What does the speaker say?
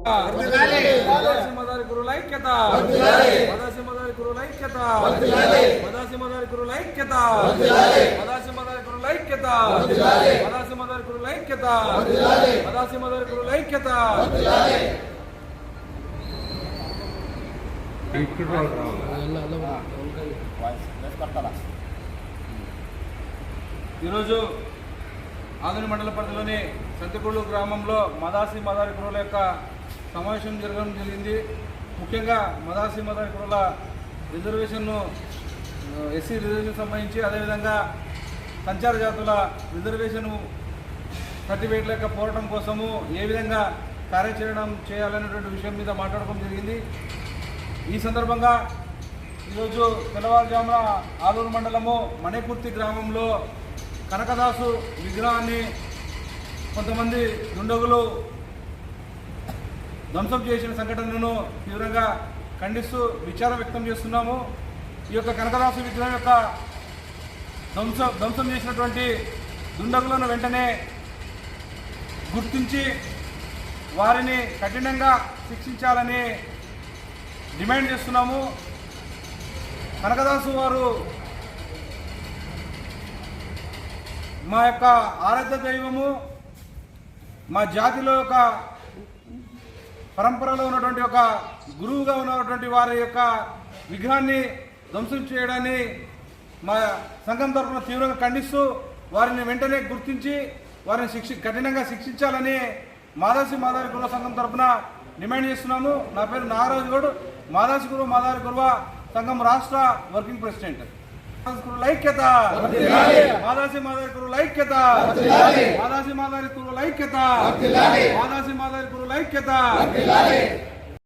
మదాసి గురువుల ఐక్యత మదాసి మదారి గురువుల ఐక్యత మదాసి మదారి గురువుల ఐక్యత మదాసి మదారి గురువుల ఐక్యత మదాసి మదారి గురువుల ఐక్యత మదాసి మదారి గురువుల ఐక్యత ఈరోజు ఆధుని మండల పరిధిలోని సంతిపూళ్ళు గ్రామంలో మదాసి మదారి కురుల యొక్క సమావేశం జరగడం జరిగింది. ముఖ్యంగా మదాసి మదారి రిజర్వేషన్ను ఎస్సీ రిజర్వేషన్ సంబంధించి అదేవిధంగా సంచార జాతుల రిజర్వేషన్ సర్టిఫికేట్ల యొక్క పోరాటం కోసము ఏ విధంగా కార్యాచరణ చేయాలనేటువంటి విషయం మీద మాట్లాడడం జరిగింది. ఈ సందర్భంగా ఈరోజు తెల్లవారుజామున ఆలూరు మండలము మణికుర్తి గ్రామంలో కనకదాసు విగ్రహాన్ని కొంతమంది దుండగులు ధ్వంసం చేసిన సంఘటనను తీవ్రంగా ఖండిస్తూ విచారం వ్యక్తం చేస్తున్నాము. ఈ యొక్క కనకదాసు విగ్రహం యొక్క ధ్వంసం ధ్వంసం చేసినటువంటి దుండగులను వెంటనే గుర్తించి వారిని కఠినంగా శిక్షించాలని డిమాండ్ చేస్తున్నాము. కనకదాసు వారు మా యొక్క ఆరాధ్య దైవము మా జాతిలో యొక్క పరంపరలో ఉన్నటువంటి ఒక గురువుగా ఉన్నటువంటి వారి యొక్క విగ్రహాన్ని ధ్వంసం చేయడాన్ని మా సంఘం తరఫున తీవ్రంగా ఖండిస్తూ వారిని వెంటనే గుర్తించి వారిని శిక్షి కఠినంగా శిక్షించాలని మాదాసి మాదారి గురువ సంఘం తరఫున డిమాండ్ చేస్తున్నాము నా పేరు నాగరాజు గౌడ్. మాదాసి గురువు మాదారి గురువ సంఘం రాష్ట్ర వర్కింగ్ ప్రెసిడెంట్. ఐక్యత. మాదాసి మాదారి కురుల ఐక్యత. మాదాసి మాదారి కురుల ఐక్యత. మాదాసి మాదారి కురుల ఐక్యత.